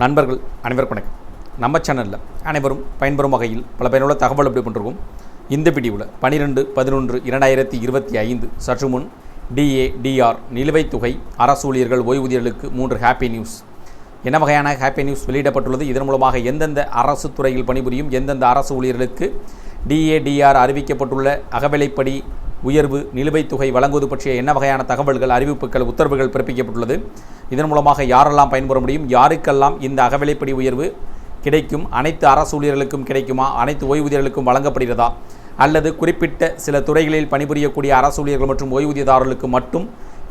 நண்பர்கள் அனைவருக்கும் வணக்கம். நம்ம சேனலில் அனைவரும் பயன்பெறும் வகையில் பல பயனுள்ள தகவல் அப்படி பண்ணிருக்கோம். இந்த வீடியோவில் பன்னிரெண்டு பதினொன்று இரண்டாயிரத்தி இருபத்தி ஐந்து சற்று முன் டிஏ டிஆர் நிலுவைத் தொகை அரசு ஊழியர்கள் ஓய்வூதியர்களுக்கு மூன்று ஹாப்பி நியூஸ் என்ன வகையான ஹாப்பி நியூஸ் வெளியிடப்பட்டுள்ளது? இதன் மூலமாக எந்தெந்த அரசு துறையில் பணிபுரியும் எந்தெந்த அரசு ஊழியர்களுக்கு டிஏடிஆர் அறிவிக்கப்பட்டுள்ள அகவிலைப்படி உயர்வு நிலுவைத் தொகை வழங்குவது பற்றிய என்ன வகையான தகவல்கள் அறிவிப்புகள் உத்தரவுகள் பிறப்பிக்கப்பட்டுள்ளது? இதன் மூலமாக யாரெல்லாம் பயன்பெற முடியும்? யாருக்கெல்லாம் இந்த அகவிலைப்படி உயர்வு கிடைக்கும்? அனைத்து அரசு ஊழியர்களுக்கும் கிடைக்குமா? அனைத்து ஓய்வூதியர்களுக்கும் வழங்கப்படுகிறதா? அல்லது குறிப்பிட்ட சில துறைகளில் பணிபுரியக்கூடிய அரசு ஊழியர்கள் மற்றும் ஓய்வூதியதாரர்களுக்கு மட்டும்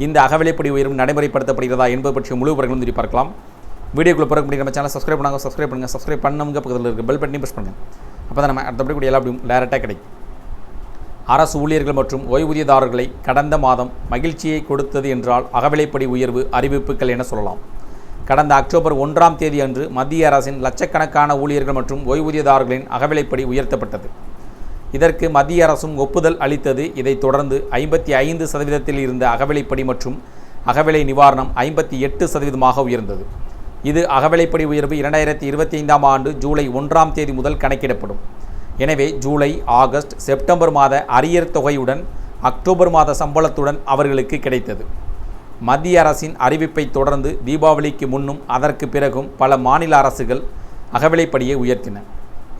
இந்த அகவிலைப்படி உயர்வு நடைமுறைப்படுத்தப்படுகிறதா என்பது பற்றிய முழு விவரங்களும் திரும்பி பார்க்கலாம். வீடியோக்குள்ளே பிறகு முடியும் நம்ம சேனல் சப்ஸ்கிரைப் பண்ணாங்க சப்ஸ்கிரைப் பண்ணுங்கள் சப்ஸ்கிரைப் பண்ணுங்க பக்கத்தில் இருக்க பெல் பட்டனையும் ப்ரெஸ் பண்ணுங்கள் அப்போ தான் நம்ம அடுத்தபடி கூட எல்லா அப்படியும் டேரெக்டாக கிடைக்கும். அரசு ஊழியர்கள் மற்றும் ஓய்வூதியதாரர்களை கடந்த மாதம் மகிழ்ச்சியை கொடுத்தது என்றால் அகவிலைப்படி உயர்வு அறிவிப்புகள் என சொல்லலாம். கடந்த அக்டோபர் ஒன்றாம் தேதி அன்று மத்திய அரசின் லட்சக்கணக்கான ஊழியர்கள் மற்றும் ஓய்வூதியதாரர்களின் அகவிலைப்படி உயர்த்தப்பட்டது. இதற்கு மத்திய அரசும் ஒப்புதல் அளித்தது. இதைத் தொடர்ந்து ஐம்பத்தி ஐந்து சதவீதத்தில் இருந்த அகவிலைப்படி மற்றும் அகவிலை நிவாரணம் ஐம்பத்தி எட்டு சதவீதமாக உயர்ந்தது. இது அகவிலைப்படி உயர்வு இரண்டாயிரத்தி இருபத்தி ஐந்தாம் ஆண்டு ஜூலை ஒன்றாம் தேதி முதல் கணக்கிடப்படும். எனவே ஜூலை ஆகஸ்ட் செப்டம்பர் மாத அரியர் தொகையுடன் அக்டோபர் மாத சம்பளத்துடன் அவர்களுக்கு கிடைத்தது. மத்திய அரசின் அறிவிப்பை தொடர்ந்து தீபாவளிக்கு முன்னும் அதற்கு பிறகும் பல மாநில அரசுகள் அகவிலைப்படியை உயர்த்தின.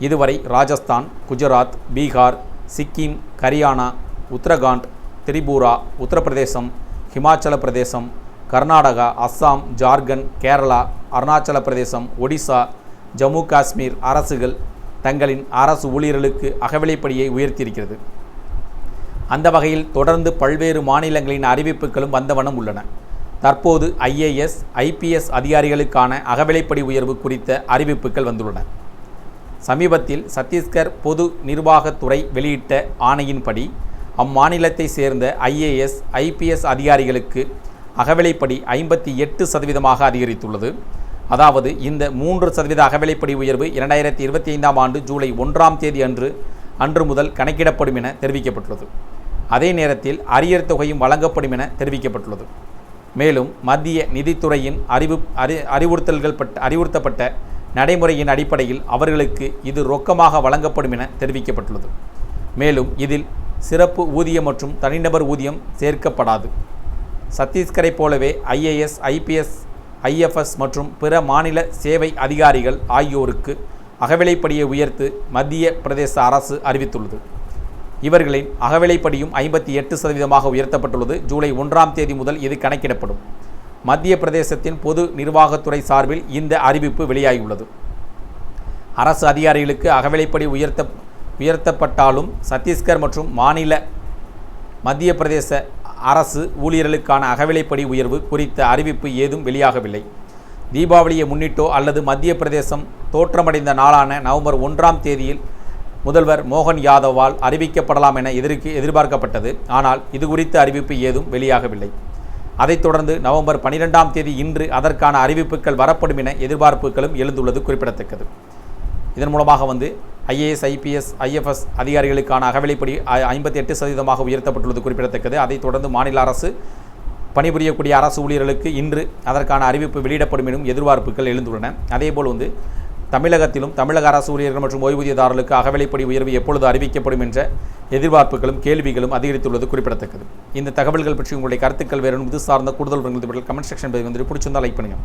இதுவரை ராஜஸ்தான் குஜராத் பீகார் சிக்கிம் ஹரியானா உத்தரகாண்ட் திரிபுரா உத்தரப்பிரதேசம் ஹிமாச்சல பிரதேசம் கர்நாடகா அஸ்ஸாம் ஜார்க்கண்ட் கேரளா அருணாச்சல பிரதேசம் ஒடிசா ஜம்மு காஷ்மீர் அரசுகள் தங்களின் அரசு ஊழியர்களுக்கு அகவிலைப்படியை உயர்த்தியிருக்கிறது. அந்த வகையில் தொடர்ந்து பல்வேறு மாநிலங்களின் அறிவிப்புகளும் வந்தவனம் உள்ளன. தற்போது ஐஏஎஸ் ஐபிஎஸ் அதிகாரிகளுக்கான அகவிலைப்படி உயர்வு குறித்த அறிவிப்புகள் வந்துள்ளன. சமீபத்தில் சத்தீஸ்கர் பொது நிர்வாகத்துறை வெளியிட்ட ஆணையின்படி அம்மாநிலத்தை சேர்ந்த ஐஏஎஸ் ஐபிஎஸ் அதிகாரிகளுக்கு அகவிலைப்படி ஐம்பத்தி எட்டு சதவீதமாக அதிகரித்துள்ளது. அதாவது இந்த மூன்று சதவீத அகவிலைப்படி உயர்வு இரண்டாயிரத்தி இருபத்தி ஐந்தாம் ஆண்டு ஜூலை ஒன்றாம் தேதி அன்று அன்று முதல் கணக்கிடப்படும் என தெரிவிக்கப்பட்டுள்ளது. அதே நேரத்தில் அரியர் தொகையும் வழங்கப்படும் என தெரிவிக்கப்பட்டுள்ளது. மேலும் மத்திய நிதித்துறையின் அறிவு அறி அறிவுறுத்தல்கள் பட்ட அறிவுறுத்தப்பட்ட நடைமுறையின் அடிப்படையில் அவர்களுக்கு இது ரொக்கமாக வழங்கப்படும் என தெரிவிக்கப்பட்டுள்ளது. மேலும் இதில் சிறப்பு ஊதியம் மற்றும் தனிநபர் ஊதியம் சேர்க்கப்படாது. சத்தீஸ்கரை போலவே ஐஏஎஸ் ஐபிஎஸ் ஐஎஃப்எஸ் மற்றும் பிற மாநில சேவை அதிகாரிகள் ஆகியோருக்கு அகவிலைப்படியை உயர்த்து மத்திய பிரதேச அரசு அறிவித்துள்ளது. இவர்களின் அகவிலைப்படியும் ஐம்பத்தி எட்டு சதவீதமாக உயர்த்தப்பட்டுள்ளது. ஜூலை ஒன்றாம் தேதி முதல் இது கணக்கிடப்படும். மத்திய பிரதேசத்தின் பொது நிர்வாகத்துறை சார்பில் இந்த அறிவிப்பு வெளியாகியுள்ளது. அரசு அதிகாரிகளுக்கு அகவிலைப்படி உயர்த்த உயர்த்தப்பட்டாலும் சத்தீஸ்கர் மற்றும் மாநில மத்திய பிரதேச அரசு ஊழியர்களுக்கான அகவிலைப்படி உயர்வு குறித்த அறிவிப்பு ஏதும் வெளியாகவில்லை. தீபாவளியை முன்னிட்டோ அல்லது மத்திய பிரதேசம் தோற்றமடைந்த நாளான நவம்பர் ஒன்றாம் தேதியில் முதல்வர் மோகன் யாதவால் அறிவிக்கப்படலாம் என எதிர்க்கு எதிர்பார்க்கப்பட்டது. ஆனால் இது குறித்த அறிவிப்பு ஏதும் வெளியாகவில்லை. அதைத் தொடர்ந்து நவம்பர் பனிரெண்டாம் தேதி இன்று அதற்கான அறிவிப்புகள் வரப்படும் என எதிர்பார்ப்புகளும் எழுந்துள்ளது குறிப்பிடத்தக்கது. இதன் மூலமாக வந்து ஐஏஎஸ் ஐபிஎஸ் ஐஎஃப்எஸ் அதிகாரிகளுக்கான அகவிலைப்படி ஐம்பத்தி எட்டு சதவீதமாக உயர்த்தப்பட்டுள்ளது குறிப்பிடத்தக்கது. அதைத் தொடர்ந்து மாநில அரசு பணிபுரியக்கூடிய அரசு ஊழியர்களுக்கு இன்று அதற்கான அறிவிப்பு வெளியிடப்படும் எனும் எதிர்பார்ப்புகள் எழுந்துள்ளன. அதேபோல் வந்து தமிழகத்திலும் தமிழக அரசு ஊழியர்கள் மற்றும் ஓய்வூதியதாரர்களுக்கு அகவிலைப்படி உயர்வு எப்பொழுது அறிவிக்கப்படும் என்ற எதிர்பார்ப்புகளும் கேள்விகளும் அதிகரித்துள்ளது குறிப்பிடத்தக்கது. இந்த தகவல்கள் பற்றி உங்களுடைய கருத்துக்கள் வேறு இது சார்ந்த கூடுதல் கமெண்ட் செக்ஷன் வந்து பிடிச்சிருந்தால் லைக் பண்ணுங்கள்